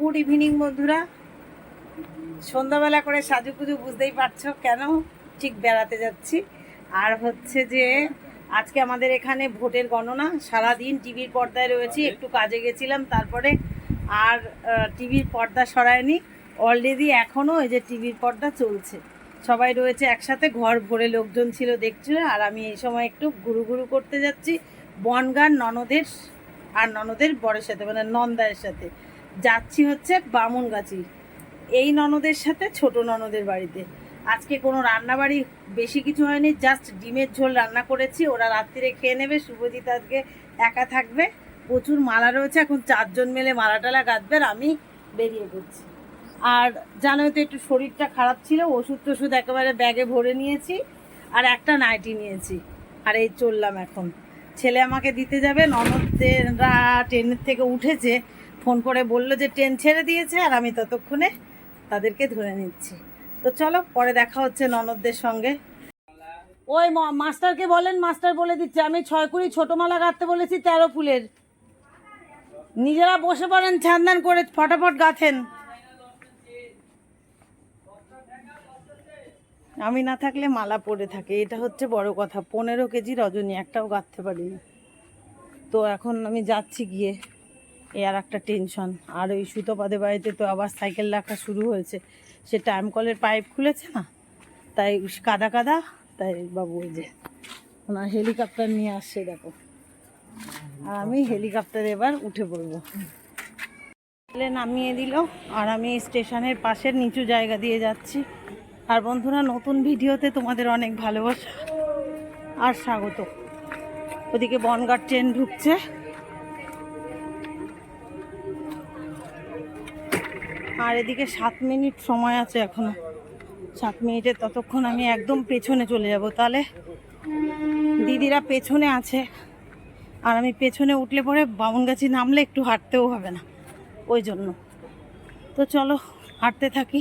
Good evening বন্ধুরা। সন্ধ্যাবেলা করে সাজু পুজো বুঝতেই পারছ কেন? ঠিক বেড়াতে যাচ্ছি। আর হচ্ছে যে আজকে আমাদের এখানে ভোটের গণনা। সারাদিন টিভির পর্দায় রয়েছি একটু কাজে গেছিলাম তারপরে আর টিভির পর্দা সরায়নি। অলরেডি এখনও এই যে টিভির পর্দা চলছে। সবাই রয়েছে একসাথে ঘর ভরে লোকজন ছিল দেখছিল। আর আমি এই সময় একটু গুরু গুরু করতে যাচ্ছি। বনগার ননদের আর ননদের বরের সাথে মানে নন্দায়ের সাথে। যাচ্ছি হচ্ছে বামুনগাছি। এই ননদের সাথে ছোট ননদের বাড়িতে। আজকে কোনো রান্নাবাড়ি বেশি কিছু হয়নি জাস্ট ডিমের ঝোল রান্না করেছি। ওরা রাত্রিরে খেয়ে নেবে, শুভজিৎ আজকে একা থাকবে। প্রচুর মালা রয়েছে, এখন চারজন মিলে মালা টালা গাঁথবে আর আমি বেরিয়ে পড়ছি। আর জানোই তো একটু শরীরটা খারাপ ছিল ওষুধ টষুধ একেবারে ব্যাগে ভরে নিয়েছি আর একটা নাইটি নিয়েছি। আর এই চললাম এখন। ছেলে আমাকে দিতে যাবে ননদরা ট্রেনের থেকে উঠেছে। ফোন করে বলল যে ট্রেন ছেড়ে দিয়েছে আর আমি ততক্ষণে তাদেরকে ধরে নিচ্ছি। তো চলো, পরে দেখা হচ্ছে ননদদের সঙ্গে। ওই মাস্টারকে বলেন, মাস্টার বলে দিচ্ছে, আমি ছয় কুড়ি ছোটো মালা গাঁথতে বলেছি, তেরো ফুলের। নিজেরা বসে পড়েন ছান্দান করে ফটাফট গাঁথেন। আমি না থাকলে মালা পড়ে থাকে, এটা হচ্ছে বড় কথা। পনেরো কেজি রজনী, একটাও গাঁথতে পারি না তো এখন আমি যাচ্ছি গিয়ে। এ আর একটা টেনশন। আর ওই সুতোপাদের বাড়িতে তো আবার সাইকেল রাখা শুরু হয়েছে। সে টাইম কলের পাইপ খুলেছে না? তাই কাদা কাদা, তাই বাবু ওই যে ওনার হেলিকপ্টার নিয়ে আসছে, দেখো। আর আমি হেলিকপ্টারে এবার উঠে পড়ব। ছেলে নামিয়ে দিল, আর আমি স্টেশনের পাশের নিচু জায়গা দিয়ে যাচ্ছি। আর বন্ধুরা, নতুন ভিডিওতে তোমাদের অনেক ভালোবাসা আর স্বাগত। ওদিকে বনগাঁ ট্রেন ঢুকছে। আর এদিকে সাত মিনিট সময় আছে এখনও। সাত মিনিটে ততক্ষণ আমি একদম পেছনে চলে যাব। তাহলে দিদিরা পেছনে আছে। আর আমি পেছনে উঠলে পরে বামুনগাছি নামলে একটু হাঁটতেও হবে না। ওই জন্য। তো চলো, হাঁটতে থাকি।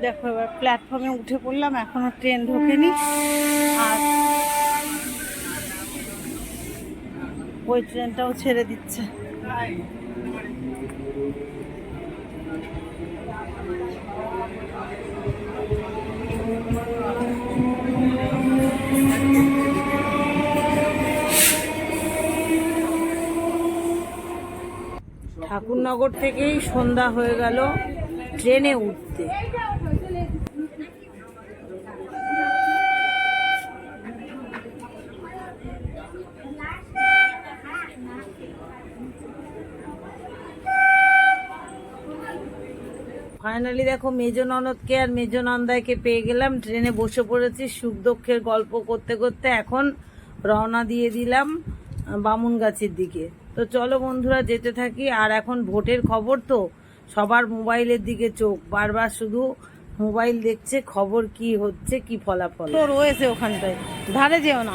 দেখো, এবার প্ল্যাটফর্মে উঠে পড়লাম, এখনও ট্রেন ঢোকেনি। আর ওই ট্রেনটাও ছেড়ে দিচ্ছে। ঠাকুরনগর থেকেই সন্ধ্যা হয়ে গেল ট্রেনে উঠতে। ফাইনালি দেখো মেজ ননদকে আর মেজ নন্দাইকে পেয়ে গেলাম। ট্রেনে বসে পড়েছি সুখ দুঃখের গল্প করতে করতে। এখন রওনা দিয়ে দিলাম বামুনগাছির দিকে। তো চলো বন্ধুরা যেতে থাকি। আর এখন ভোটের খবর তো সবার মোবাইলের দিকে চোখ। বারবার শুধু মোবাইল দেখছে খবর কি হচ্ছে কি ফলাফল। তো রয়েছে ওখানটায়। ধারে যেও না।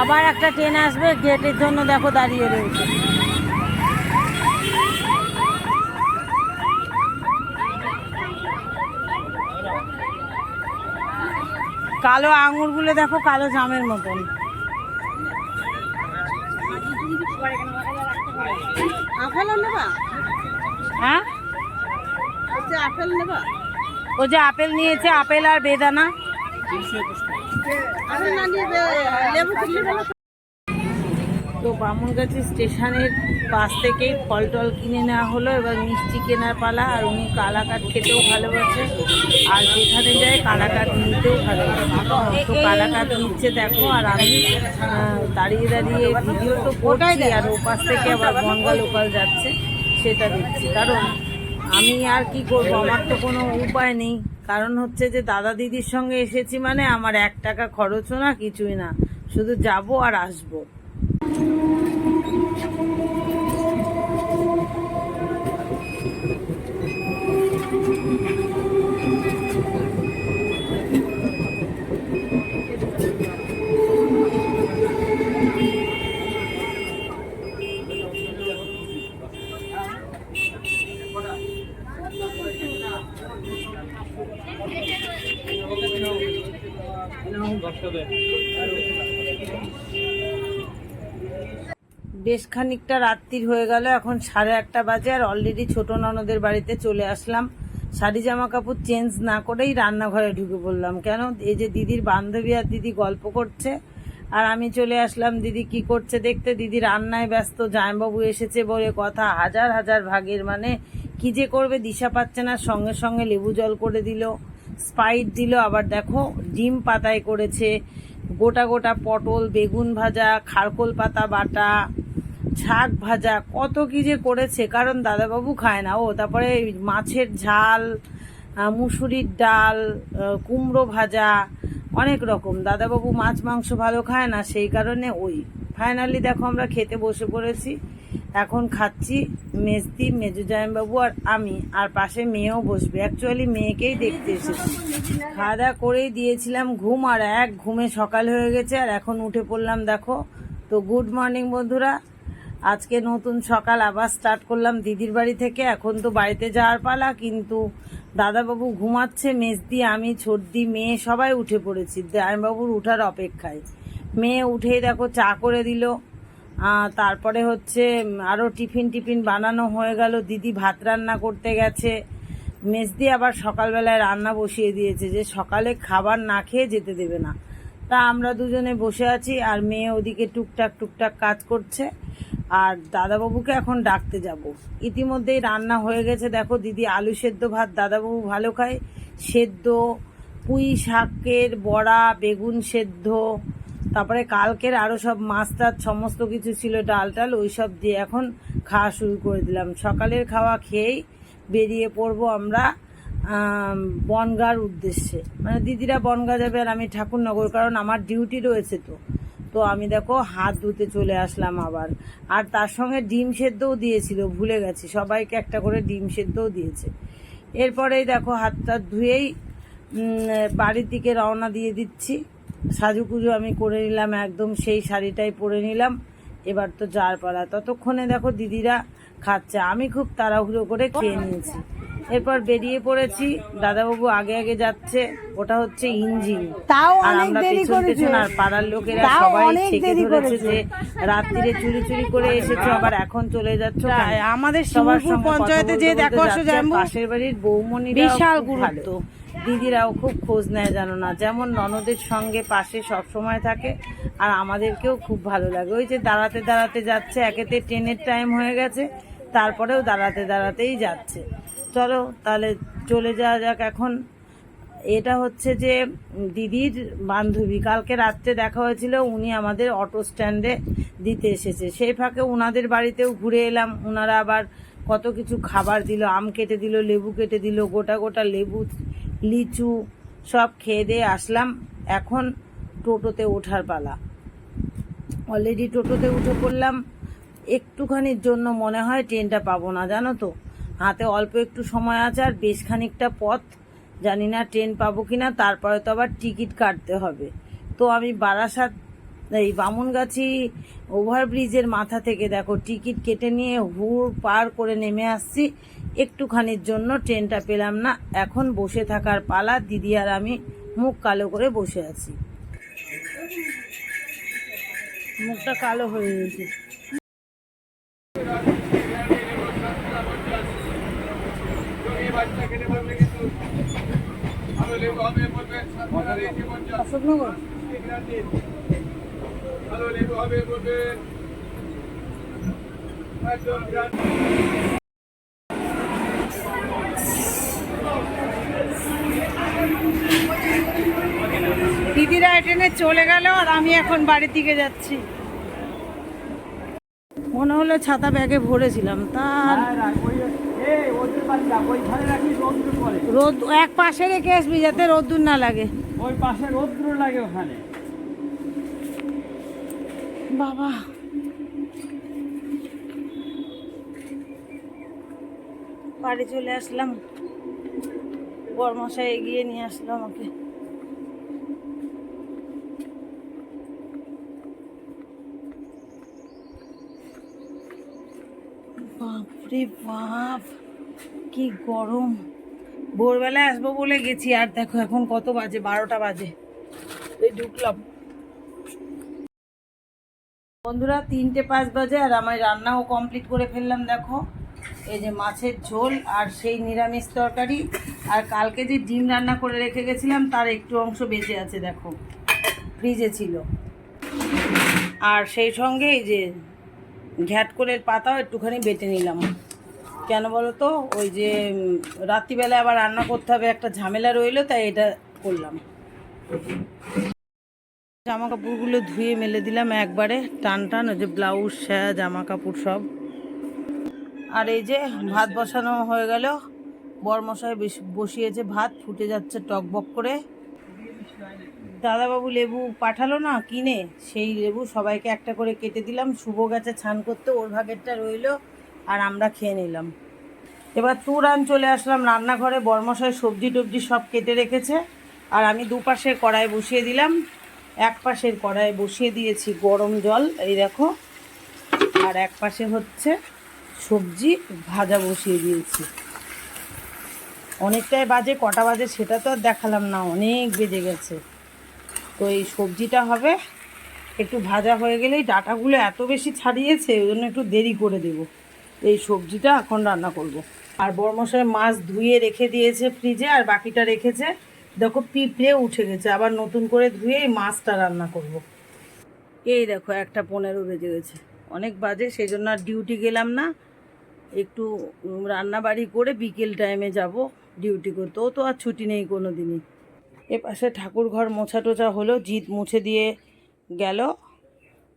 আবার একটা ট্রেন আসবে গেটের জন্য দেখো দাঁড়িয়ে রয়েছে। কালো আঙুরগুলো দেখো কালো জামের মতন। আপেল নেবা? হ্যাঁ? ও যে আপেল নিয়েছে আপেল আর বেদানা। তো বামুনগাছি স্টেশনের পাশ থেকেই ফল টল কিনে নেওয়া হলো, এবার মিষ্টি কেনার পালা, আর উনি কালাকাট খেতেও ভালোবাসে। আর যেখানে যায় কালাকাট নিতেও ভালোবাসে। তো কালাকাট নিচ্ছে, দেখো, আর আমি দাঁড়িয়ে দাঁড়িয়ে ভিডিও তো করছি, আর ও পাশ থেকে আবার বনগা লোকাল যাচ্ছে, সেটা দেখছি। কারণ আমি আর কি করব? আমার তো কোনো উপায় নেই। কারণ হচ্ছে যে দাদা দিদির সঙ্গে এসেছি মানে আমার এক টাকা খরচও না, কিছুই না। শুধু যাব আর আসব। বেশ খানিকটা রাত্রির হয়ে গেল, এখন সাড়ে আটটা বাজে আর অলরেডি ছোট ননদের বাড়িতে চলে আসলাম। শাড়ি জামা কাপড় চেঞ্জ না করেই রান্নাঘরে ঢুকে পড়লাম। কেন? এই যে দিদির বান্ধবী আর দিদি গল্প করছে, আর আমি চলে আসলাম, দিদি কি করছে দেখতে? দিদি রান্নায় ব্যস্ত, জামাইবাবু এসেছে বলে কথা, হাজার হাজার ভাগের মানে কি যে করবে দিশা পাচ্ছে না, সঙ্গে সঙ্গে লেবু জল করে দিল। স্পাইট দিল, আবার দেখো ডিম পাতায় করেছে। গোটা গোটা পটল, বেগুন ভাজা, খারকোল পাতা বাটা শাক ভাজা, কত কি যে করেছে, কারণ দাদাবাবু খায় না। ও, তারপরে মাছের ঝাল মুসুরির ডাল কুমড়ো ভাজা, অনেক রকম। দাদাবাবু মাছ, মাংস ভালো খায় না, সেই কারণে ওই। ফাইনালি দেখো আমরা খেতে বসে পড়েছি। এখন খাচ্ছি মেজদি মেজু জামাইবাবু আর আমি। আর পাশে মেয়েও বসবে। অ্যাকচুয়ালি মেয়েকেই দেখতে এসেছি। খাওয়া দাওয়া করেই দিয়েছিলাম ঘুম, আর এক ঘুমে সকাল হয়ে গেছে, আর এখন উঠে পড়লাম, দেখো। তো গুড মর্নিং বন্ধুরা। আজকে নতুন সকাল, আবার স্টার্ট করলাম দিদির বাড়ি থেকে। এখন তো বাড়িতে যাওয়ার পালা, কিন্তু দাদাবাবু ঘুমাচ্ছে, মেজদি, আমি, ছোটদি, মেয়ে, সবাই উঠে পড়েছি। জামাইবাবুর উঠার অপেক্ষায়। মেয়ে উঠেই দেখো চা করে দিল। তারপরে হচ্ছে আরও টিফিন টিফিন বানানো হয়ে গেল, দিদি ভাত রান্না করতে গেছে। মেজদি আবার সকালবেলায় রান্না বসিয়ে দিয়েছে যে সকালে খাবার না খেয়ে যেতে দেবে না। তা আমরা দুজনে বসে আছি, আর মেয়ে ওদিকে টুকটাক টুকটাক কাজ করছে, আর দাদাবাবুকে এখন ডাকতে যাব। ইতিমধ্যেই রান্না হয়ে গেছে, দেখো দিদি আলু সেদ্ধ ভাত, দাদাবাবু ভালো খায়। সেদ্ধ, পুঁই শাকের বড়া, বেগুন সেদ্ধ তারপরে কালকের আরও সব মাছ টাছ সমস্ত কিছু ছিল ডাল টাল ওই সব দিয়ে এখন খাওয়া শুরু করে দিলাম। সকালের খাওয়া খেয়েই বেরিয়ে পড়ব আমরা আম, বনগার উদ্দেশ্যে। মানে দিদিরা বনগা যাবে আর আমি ঠাকুরনগর কারণ আমার ডিউটি রয়েছে তো। তো আমি দেখো হাত ধুতে চলে আসলাম আবার। আর তার সঙ্গে ডিম সেদ্ধও দিয়েছিল ভুলে গেছি সবাইকে একটা করে ডিম সেদ্ধও দিয়েছে। এরপরেই দেখো হাত টাত ধুয়েই বাড়ির দিকে রওনা দিয়ে দিচ্ছি। সাজুকুজু আমি করে নিলাম একদম সেই শাড়িটাই পরে নিলাম। এবার তো যার পালা। ততক্ষণে দেখো দিদিরা খাচ্ছে। আমি খুব তাড়াহুড়ো করে খেয়ে নিয়েছি। এরপর বেরিয়ে পড়েছি। দাদাবাবু আগে আগে যাচ্ছে। ওটা হচ্ছে ইঞ্জিন। তাও আর আমরা পেছন পেছন আর পাড়ার লোকেরা সবাই ছেকে ধরেছে। যে রাত্রিরে চুরি চুরি করে এসেছ আবার এখন চলে যাচ্ছ আমাদের সবার পঞ্চায়েতে যে দেখো পাশের বাড়ির বৌমণিরা বিশাল গুরুত্ব। দিদিরাও খুব খোঁজ নেয়, জানো না? যেমন ননদের সঙ্গে পাশে সব সময় থাকে, আর আমাদেরকেও খুব ভালো লাগে। ওই যে দাঁড়াতে দাঁড়াতে যাচ্ছে, একেতে ট্রেনের টাইম হয়ে গেছে, তারপরেও দাঁড়াতে দাঁড়াতেই যাচ্ছে। চলো, তাহলে চলে যাওয়া যাক এখন। এটা হচ্ছে যে দিদির বান্ধবী, কালকে রাত্রে দেখা হয়েছিল, উনি আমাদের অটো স্ট্যান্ডে দিতে এসেছে। সেই ফাঁকে ওনাদের বাড়িতেও ঘুরে এলাম ওনারা আবার কত কিছু খাবার দিল, আম কেটে দিল, লেবু কেটে দিল, গোটা গোটা লেবু লিচু সব খেয়ে দিয়ে আসলাম। এখন টোটোতে ওঠার পালা। অলরেডি টোটোতে উঠে পড়লাম। একটুখানির জন্য মনে হয় ট্রেনটা পাবো না, জানো তো? হাতে অল্প একটু সময় আছে আর বেশ খানিকটা পথ। জানি না ট্রেন পাবো কি না তারপরে তো আবার টিকিট কাটতে হবে। তো আমি বারাসাত, এই বামুনগাছি ওভারব্রিজের মাথা থেকে দেখো, টিকিট কেটে নিয়ে হুড় পার করে নেমে আসছি। একটুখানির জন্য ট্রেনটা পেলাম না। এখন বসে থাকার পালা, দিদি আর আমি মুখ কালো করে বসে আছি। মুখটা কালো হয়ে গেছে। অশোকনগর? দিদিরা ট্রেনে চলে গেল আর আমি এখন বাড়ির দিকে যাচ্ছি। মনে হলো ছাতা ব্যাগে ভরেছিলাম। তার রোদ এক পাশে রেখে আসবি যাতে রোদ্দুর না লাগে। ওই পাশে রৌদ্র লাগে ওখানে। বাবা। বাড়ি চলে আসলাম। বরমশাই এগিয়ে নিয়ে আসলো আমাকে। বাপরে বাপ, কি গরম। ভোরবেলায় আসব বলে গেছি, আর দেখো এখন কত বাজে, বারোটা বাজে। ঢুকলাম। বন্ধুরা, তিনটে পাঁচ বাজে, আর আমার রান্নাও কমপ্লিট করে ফেললাম, দেখো। এই যে মাছের ঝোল আর সেই নিরামিষ তরকারি। আর কালকে যে ডিম রান্না করে রেখে গেছিলাম, তার একটু অংশ বেঁচে আছে, দেখো। ফ্রিজে ছিল। আর সেই সঙ্গে এই যে ঘ্যাটকলের পাতাও একটুখানি বেটে নিলাম। কেন বলো তো ওই যে রাত্রিবেলা আবার রান্না করতে হবে, একটা ঝামেলা রইল, তাই এটা করলাম। জামা কাপড়গুলো ধুয়ে মেলে দিলাম একবারে, টান টান, ওই যে ব্লাউজ সায়া জামা কাপড় সব। আর এই যে, ভাত বসানো হয়ে গেল। বরমশাই বসিয়েছে ভাত, ফুটে যাচ্ছে টকবক করে। দাদাবাবু লেবু পাঠালো না, কিনে। সেই লেবু সবাইকে একটা করে কেটে দিলাম। শুভ গেছে ছান করতে ওর ভাগেরটা রইল আর আমরা খেয়ে নিলাম। এবার তুরান চলে আসলাম রান্নাঘরে। বরমশাই সবজি টবজি সব কেটে রেখেছে। আর আমি দুপাশের কড়াই বসিয়ে দিলাম। এক পাশের কড়াই বসিয়ে দিয়েছি গরম জল, এই দেখো। আর এক পাশে হচ্ছে সবজি ভাজা বসিয়ে দিয়েছি। অনেকটাই বাজে, কটা বাজে সেটা তো আর দেখালাম না, অনেক বেজে গেছে। তো এই সবজিটা হবে। একটু ভাজা হয়ে গেলেই ডাটাগুলো এত বেশি ছাড়িয়েছে, ওই জন্য একটু দেরি করে দেব। এই সবজিটা এখন রান্না করব। আর বরমশাই মাছ ধুয়ে রেখে দিয়েছে ফ্রিজে, আর বাকিটা রেখেছে। দেখো পিঁপড়ে উঠে গেছে, আবার নতুন করে ধুয়ে এই মাছটা রান্না করব। এই দেখো, একটা পনেরো বেজে গেছে। অনেক বাজে সেই জন্য আর ডিউটি গেলাম না। একটু রান্নাবাড়ি করে বিকেল টাইমে যাব ডিউটি করতে। ও তো আর ছুটি নেই কোনো দিনই এ পাশে ঠাকুর ঘর মোছা টোছা হলো, জিত মুছে দিয়ে গেল।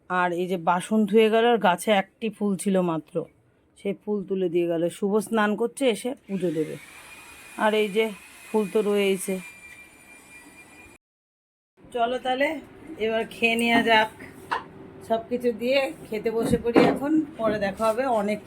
আর এই যে বাসন ধুয়ে গেল, আর গাছে একটি ফুল ছিল মাত্র। সেই ফুল তুলে দিয়ে গেল। শুভ স্নান করছে, এসে পুজো দেবে। আর এই যে ফুল তো রয়েছে চলো তাহলে, এবার খেয়ে নেওয়া যাক। সব কিছু দিয়ে খেতে বসে পড়ি এখন। পরে দেখা হবে অনেক